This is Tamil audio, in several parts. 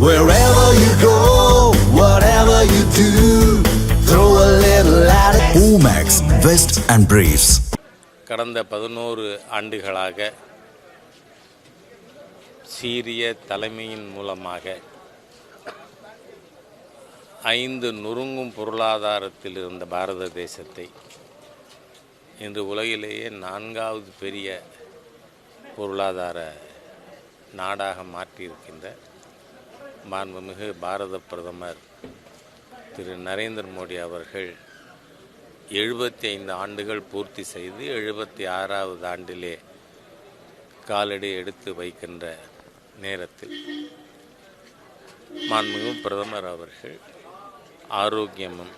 Wherever you go, whatever you do, throw a little at it. Omax, Vest and Briefs. கடந்த பதினோரு ஆண்டுகளாக சீரிய தலைமையின் மூலமாக ஐந்து நொறுங்கும் பொருளாதாரத்தில் இருந்த பாரத தேசத்தை இன்று உலகிலேயே நான்காவது பெரிய பொருளாதார நாடாக மாற்றியிருக்கின்ற மாண்புமிகு பாரத பிரதமர் திரு நரேந்திர மோடி அவர்கள் எழுபத்தி ஐந்து ஆண்டுகள் பூர்த்தி செய்து எழுபத்தி ஆறாவது ஆண்டிலே காலடி எடுத்து வைக்கின்ற நேரத்தில் மாண்புமிகு பிரதமர் அவர்கள் ஆரோக்கியமும்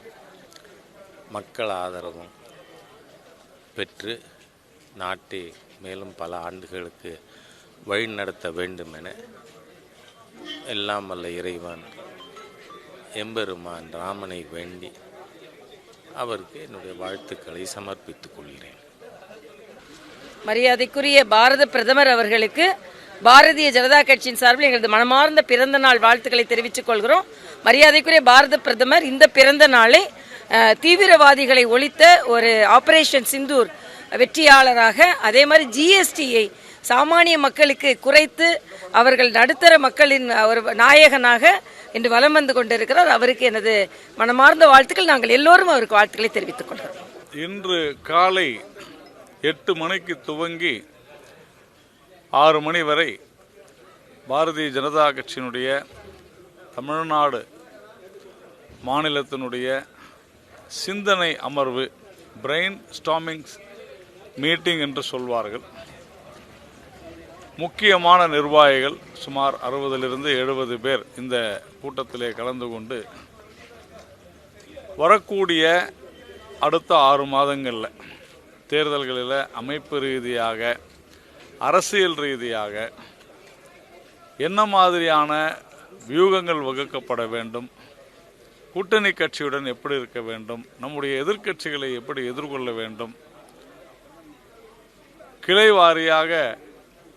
மக்கள் ஆதரவும் பெற்று நாட்டை மேலும் பல ஆண்டுகளுக்கு வழிநடத்த வேண்டும் என எல்லாம் வல்ல இறைவன். எம்பெருமான் ராமனை வேண்டி அவருக்கு என்னுடைய வாழ்த்துக்களை சமர்ப்பித்துக் கொள்கிறேன். மரியாதைக்குரிய பாரத பிரதமர் அவர்களுக்கு பாரதிய ஜனதா கட்சியின் சார்பில் எங்களது மனமார்ந்த பிறந்த நாள் வாழ்த்துக்களை தெரிவித்துக் கொள்கிறோம். மரியாதைக்குரிய பாரத பிரதமர் இந்த பிறந்த நாளை தீவிரவாதிகளை ஒழித்த ஒரு ஆபரேஷன் சிந்தூர் வெற்றியாளராக அதே மாதிரி ஜிஎஸ்டியை சாமானிய மக்களுக்கு குறைத்து அவர்கள் நடுத்தர மக்களின் ஒரு நாயகனாக இன்று வலம் வந்து கொண்டிருக்கிறார். அவருக்கு எனது மனமார்ந்த வாழ்த்துக்கள். நாங்கள் எல்லோரும் அவருக்கு வாழ்த்துக்களை தெரிவித்துக் கொள்கிறோம். இன்று காலை எட்டு மணிக்கு துவங்கி ஆறு மணி வரை பாரதிய ஜனதா கட்சியினுடைய தமிழ்நாடு மாநிலத்தினுடைய சிந்தனை அமர்வு பிரெயின் ஸ்டாமிங்ஸ் மீட்டிங் என்று சொல்வார்கள். முக்கியமான நிர்வாகிகள் சுமார் அறுபதிலிருந்து எழுபது பேர் இந்த கூட்டத்திலே கலந்து கொண்டு வரக்கூடிய அடுத்த ஆறு மாதங்களில் தேர்தல்களில் அமைப்பு ரீதியாக அரசியல் ரீதியாக என்ன மாதிரியான வியூகங்கள் வகுக்கப்பட வேண்டும் கூட்டணி கட்சியுடன் எப்படி இருக்க வேண்டும் நம்முடைய எதிர்க்கட்சிகளை எப்படி எதிர்கொள்ள வேண்டும் கிளை வாரியாக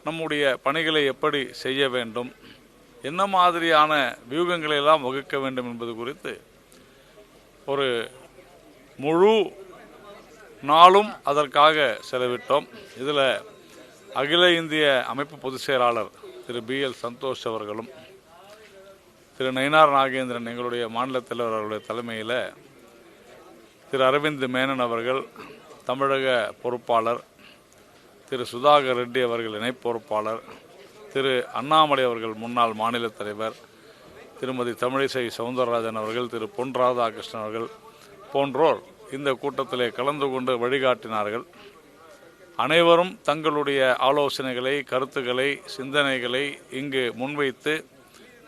நம்முடைய பணிகளை எப்படி செய்ய வேண்டும்? என்ன மாதிரியான வியூகங்களை எல்லாம் வகுக்க வேண்டும் என்பது குறித்து ஒரு முழு நாளும் அதற்காக செலவிட்டோம். இதில் அகில இந்திய அமைப்பு பொதுச் செயலாளர் திரு பி எல் சந்தோஷ் அவர்களும் திரு நயினார் நாகேந்திரன் எங்களுடைய மாநில தலைவர் அவருடைய தலைமையில் திரு அரவிந்த் மேனன் அவர்கள் தமிழக பொறுப்பாளர் திரு சுதாகர் ரெட்டி அவர்கள் இணை பொறுப்பாளர் திரு அண்ணாமலை அவர்கள் முன்னாள் மாநில தலைவர் திருமதி தமிழிசை சவுந்தரராஜன் அவர்கள் திரு பொன் ராதாகிருஷ்ணன் அவர்கள் போன்றோர் இந்த கூட்டத்திலே கலந்து கொண்டு வழிகாட்டினார்கள். அனைவரும் தங்களுடைய ஆலோசனைகளை கருத்துக்களை சிந்தனைகளை இங்கு முன்வைத்து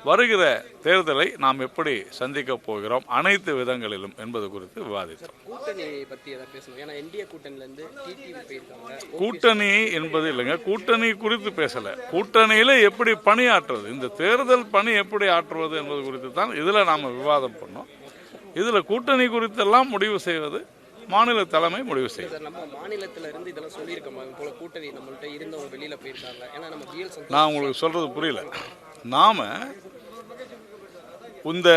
வருகிற தேர்தலை நாம் எப்படி சந்திக்கப் போகிறோம் அனைத்து விதங்களிலும் என்பது குறித்து விவாதித்தோம். கூட்டணி என்பது இல்லைங்க. கூட்டணி குறித்து பேசல. கூட்டணியில எப்படி பணியாற்றுவது இந்த தேர்தல் பணி எப்படி ஆற்றுவது என்பது குறித்து தான் இதுல நாம விவாதம் பண்ணோம். இதுல கூட்டணி குறித்தெல்லாம் முடிவு செய்வது மாநில தலைமை முடிவு செய்யும். நம்ம மாநிலத்துல இருந்து இதெல்லாம் சொல்லியிருக்கோமா? இது போல கூட்டணி நம்மள்ட்ட இருந்தவங்க வெளியில போயிருக்காங்க. ஏன்னா நம்ம பிஎல் சந்தோஷ் நான் உங்களுக்கு சொல்றது புரியல. நாம இந்த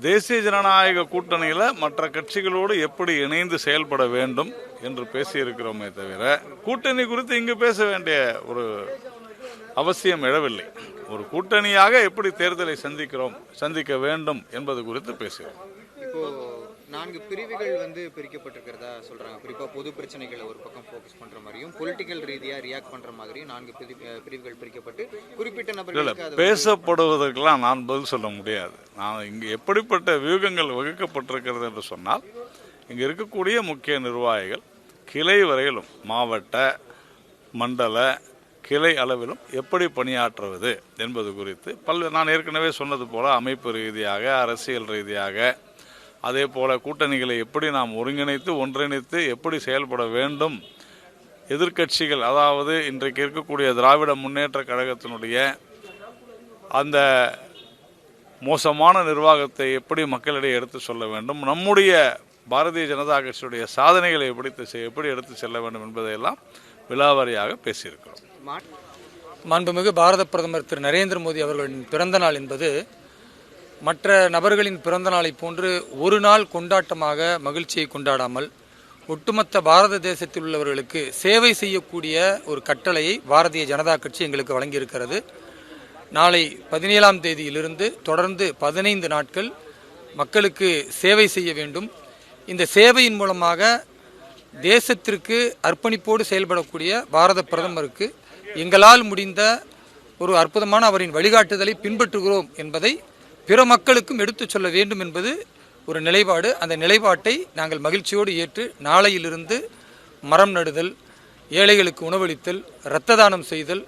தேசிய ஜனநாயக கூட்டணியில் மற்ற கட்சிகளோடு எப்படி இணைந்து செயல்பட வேண்டும் என்று பேசியிருக்கிறோமே தவிர கூட்டணி குறித்து இங்கு பேச வேண்டிய ஒரு அவசியம் எழவில்லை. ஒரு கூட்டணியாக எப்படி தேர்தலை சந்திக்கிறோம் சந்திக்க வேண்டும் என்பது குறித்து பேசுகிறோம். இப்போ நான்கு பிரிவுகள் வந்து பிரிக்கப்பட்டிருக்கிறதா சொல்றாங்க. குறிப்பா பொது பிரச்சனைகளை ஒரு பக்கம் ஃபோக்கஸ் பண்ற மாதிரியும் பொலிட்டிக்கல் ரீதியா ரியாக்ட் பண்ற மாதிரியும் நான்கு பிரிவுகள் பிரிக்கப்பட்டு குறிப்பிட்ட வந்து- பேசப்படுவதற்கெல்லாம் நான் பதில் சொல்ல முடியாது. நான் இங்கு எப்படிப்பட்ட வியூகங்கள் வகுக்கப்பட்டிருக்கிறது என்று சொன்னால் இங்கு இருக்கக்கூடிய முக்கிய நிர்வாகிகள் கிளை வரையிலும் மாவட்ட மண்டல கிளை அளவிலும் எப்படி பணியாற்றுவது என்பது குறித்து பல்வேறு நான் ஏற்கனவே சொன்னது போல அமைப்பு ரீதியாக அரசியல் ரீதியாக அதே போல கூட்டணிகளை எப்படி நாம் ஒருங்கிணைத்து ஒன்றிணைத்து எப்படி செயல்பட வேண்டும்? எதிர்க்கட்சிகள் அதாவது இன்றைக்கு இருக்கக்கூடிய திராவிட முன்னேற்ற கழகத்தினுடைய அந்த மோசமான நிர்வாகத்தை எப்படி மக்களிடையே எடுத்து சொல்ல வேண்டும்? நம்முடைய பாரதிய ஜனதா கட்சியுடைய சாதனைகளை எப்படி எப்படி எடுத்து செல்ல வேண்டும் என்பதையெல்லாம் விழாவாரியாக பேசியிருக்கிறோம். மாண்புமிகு பாரத பிரதமர் திரு நரேந்திர மோடி அவர்களின் பிறந்த நாள் என்பது மற்ற நபர்களின் பிறந்த நாளை போன்று ஒரு நாள் கொண்டாட்டமாக மகிழ்ச்சியை கொண்டாடாமல் ஒட்டுமொத்த பாரத தேசத்தில் உள்ளவர்களுக்கு சேவை செய்யக்கூடிய ஒரு கட்டளையை பாரதிய ஜனதா கட்சி எங்களுக்கு வழங்கியிருக்கிறது. நாளை பதினேழாம் தேதியிலிருந்து தொடர்ந்து பதினைந்து நாட்கள் மக்களுக்கு சேவை செய்ய வேண்டும். இந்த சேவையின் மூலமாக தேசத்திற்கு அர்ப்பணிப்போடு செயல்படக்கூடிய பாரத பிரதமருக்கு எங்களால் முடிந்த ஒரு அற்புதமான அவரின் வழிகாட்டுதலை பின்பற்றுகிறோம் என்பதை பிற மக்களுக்கும் எடுத்துச் சொல்ல வேண்டும் என்பது ஒரு நிலைப்பாடு. அந்த நிலைப்பாட்டை நாங்கள் மகிழ்ச்சியோடு ஏற்று நாளையிலிருந்து மரம் நடுதல் ஏழைகளுக்கு உணவளித்தல் இரத்த தானம் செய்தல்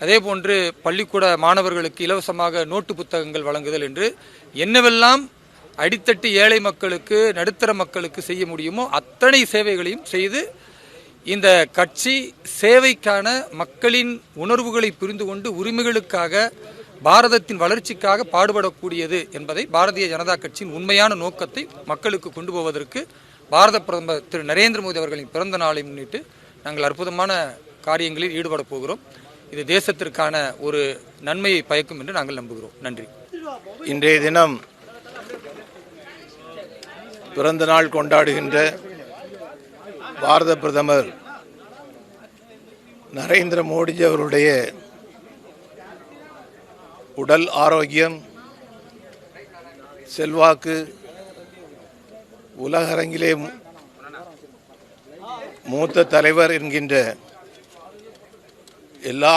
அதேபோன்று பள்ளிக்கூட மாணவர்களுக்கு இலவசமாக நோட்டு புத்தகங்கள் வழங்குதல் என்று என்னவெல்லாம் அடித்தட்டு ஏழை மக்களுக்கு நடுத்தர மக்களுக்கு செய்ய முடியுமோ அத்தனை சேவைகளையும் செய்து இந்த கட்சி சேவைக்கான மக்களின் உணர்வுகளை புரிந்து கொண்டு உரிமைகளுக்காக பாரதத்தின் வளர்ச்சிக்காக பாடுபடக்கூடியது என்பதை பாரதிய ஜனதா கட்சியின் உண்மையான நோக்கத்தை மக்களுக்கு கொண்டு போவதற்கு பாரத பிரதமர் திரு நரேந்திர மோடி அவர்களின் பிறந்த நாளை முன்னிட்டு நாங்கள் அற்புதமான காரியங்களில் ஈடுபட போகிறோம். இது தேசத்திற்கான ஒரு நன்மையை பயக்கும் என்று நாங்கள் நம்புகிறோம். நன்றி. இன்றைய தினம் பிறந்த நாள் கொண்டாடுகின்ற பாரத பிரதமர் நரேந்திர மோடிஜி அவருடைய உடல் ஆரோக்கியம் செல்வாக்கு உலகரங்கிலே மூத்த தலைவர் என்கின்ற எல்லா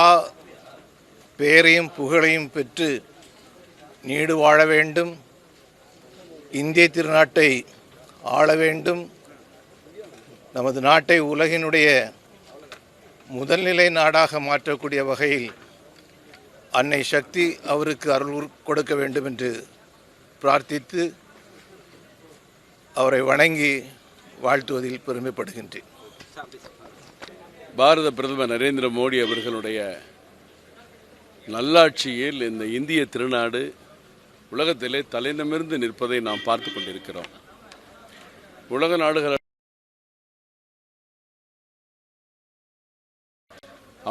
பெயரையும் புகழையும் பெற்று நீடு வாழ வேண்டும். இந்திய திருநாட்டை ஆள வேண்டும். நமது நாட்டை உலகினுடைய முதல்நிலை நாடாக மாற்றக்கூடிய வகையில் அன்னை சக்தி அவருக்கு அருள் கொடுக்க வேண்டும் என்று பிரார்த்தித்து அவரை வணங்கி வாழ்த்துவதில் பெருமைப்படுகின்றேன். பாரத பிரதமர் நரேந்திர மோடி அவர்களுடைய நல்லாட்சியில் இந்த இந்திய திருநாடு உலகத்திலே தலைநிமிர்ந்து நிற்பதை நாம் பார்த்து கொண்டிருக்கிறோம். உலக நாடுகள்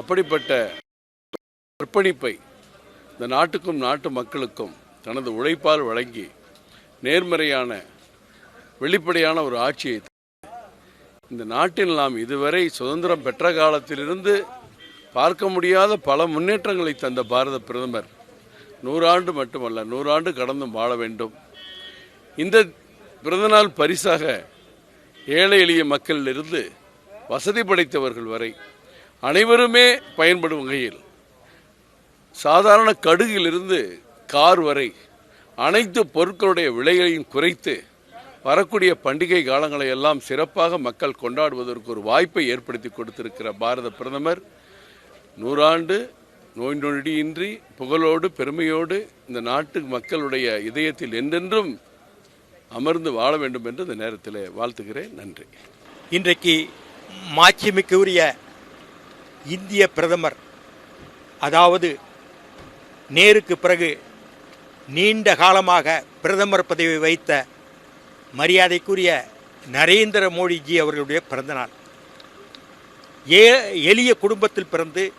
அப்படிப்பட்ட அர்ப்பணிப்பை இந்த நாட்டுக்கும் நாட்டு மக்களுக்கும் தனது உழைப்பால் வழங்கி நேர்மறையான வெளிப்படையான ஒரு ஆட்சியை இந்த நாட்டில் நாம் இதுவரை சுதந்திரம் பெற்ற காலத்திலிருந்து பார்க்க முடியாத பல முன்னேற்றங்களை தந்த பாரத பிரதமர். நூறாண்டு மட்டுமல்ல நூறாண்டு கடந்தும் வாழ வேண்டும். இந்த பிறந்தநாள் பரிசாக ஏழை எளிய மக்களிலிருந்து வசதி படைத்தவர்கள் வரை அனைவருமே பயன்படும் வகையில் சாதாரண கடுகிலிருந்து கார் வரை அனைத்து பொருட்களுடைய விலைகளையும் குறைத்து வரக்கூடிய பண்டிகை காலங்களை எல்லாம் சிறப்பாக மக்கள் கொண்டாடுவதற்கு ஒரு வாய்ப்பை ஏற்படுத்தி கொடுத்திருக்கிற பாரத பிரதமர் நூறாண்டு நோய் நொடியின்றி புகழோடு பெருமையோடு இந்த நாட்டு மக்களுடைய இதயத்தில் என்றென்றும் அமர்ந்து வாழ வேண்டும் என்று இந்த நேரத்தில் வாழ்த்துகிறேன். நன்றி. இன்றைக்கு மாட்சிமிக்க உரிய இந்திய பிரதமர் அதாவது நேருக்கு பிறகு நீண்ட காலமாக பிரதமர் பதவி வைத்த மரியாதைக்குரிய நரேந்திர மோடிஜி அவர்களுடைய பிறந்தநாள் ஏ எளிய குடும்பத்தில் பிறந்து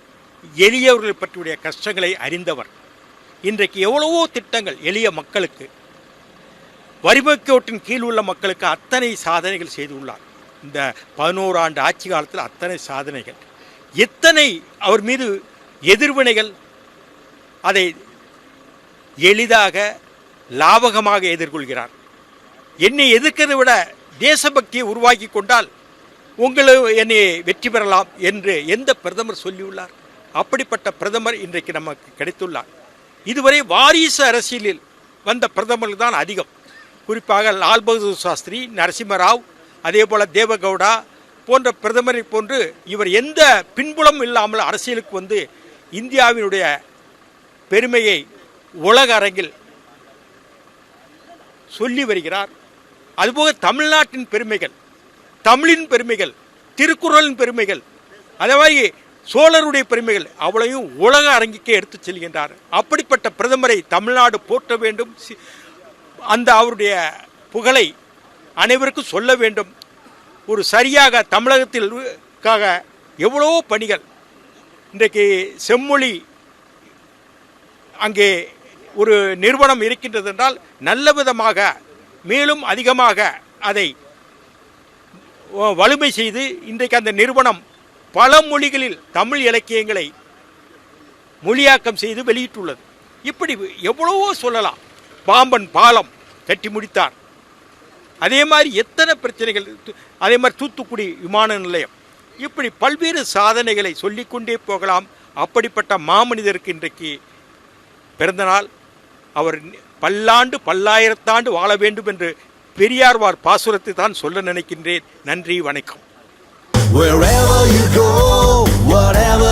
எளியவர்கள் பற்றிய கஷ்டங்களை அறிந்தவர். இன்றைக்கு எவ்வளவோ திட்டங்கள் எளிய மக்களுக்கு வரிமைக்கோட்டின் கீழ் உள்ள மக்களுக்கு அத்தனை சாதனைகள் செய்துள்ளார். இந்த பதினோரு ஆண்டு ஆட்சி காலத்தில் அத்தனை சாதனைகள். எத்தனை அவர் மீது எதிர்வினைகள் அதை எளிதாக லாபகமாக எதிர்கொள்கிறார். என்னை எதிர்க்கிறதை விட தேசபக்தியை உருவாக்கி கொண்டால் உங்களை என்னை வெற்றி பெறலாம் என்று எந்த பிரதமர் சொல்லியுள்ளார். அப்படிப்பட்ட பிரதமர் இன்றைக்கு நமக்கு கிடைத்துள்ளார். இதுவரை வாரிசு அரசியலில் வந்த பிரதமர்கள் தான் அதிகம். குறிப்பாக லால் பகதூர் சாஸ்திரி நரசிம்மராவ் அதே போல் தேவகவுடா போன்ற பிரதமரை போன்று இவர் எந்த பின்புலம் இல்லாமல் அரசியலுக்கு வந்து இந்தியாவினுடைய பெருமையை உலக அரங்கில் சொல்லி வருகிறார். அதுபோக தமிழ்நாட்டின் பெருமைகள் தமிழின் பெருமைகள் திருக்குறளின் பெருமைகள் அதே மாதிரி சோழருடைய பெருமைகள் அவளையும் உலக அரங்கிற்கு எடுத்துச் செல்கின்றார். அப்படிப்பட்ட பிரதமரை தமிழ்நாடு போற்ற வேண்டும். சி- அந்த அவருடைய புகழை அனைவருக்கும் சொல்ல வேண்டும். ஒரு சரியாக தமிழகத்திற்காக எவ்வளோ எவ்வளவோ பணிகள் இன்றைக்கு செம்மொழி அங்கே ஒரு நிறுவனம் இருக்கின்றது என்றால் நல்ல விதமாக மேலும் அதிகமாக அதை வலிமை செய்து இன்றைக்கு அந்த நிறுவனம் பல மொழிகளில் தமிழ் இலக்கியங்களை மொழியாக்கம் செய்து வெளியிட்டுள்ளது. இப்படி எவ்வளவோ சொல்லலாம். பாம்பன் பாலம் கட்டி முடித்தார். அதே மாதிரி எத்தனை பிரச்சனைகள் அதே மாதிரி தூத்துக்குடி விமான நிலையம். இப்படி பல்வேறு சாதனைகளை சொல்லிக்கொண்டே போகலாம். அப்படிப்பட்ட மாமனிதருக்கு இன்றைக்கு பிறந்தநாள் அவர் பல்லாண்டு பல்லாயிரத்தாண்டு வாழ வேண்டும் என்று பெரியார்வார் பாசுரத்தை தான் சொல்ல நினைக்கின்றேன். நன்றி வணக்கம். Wherever you go, whatever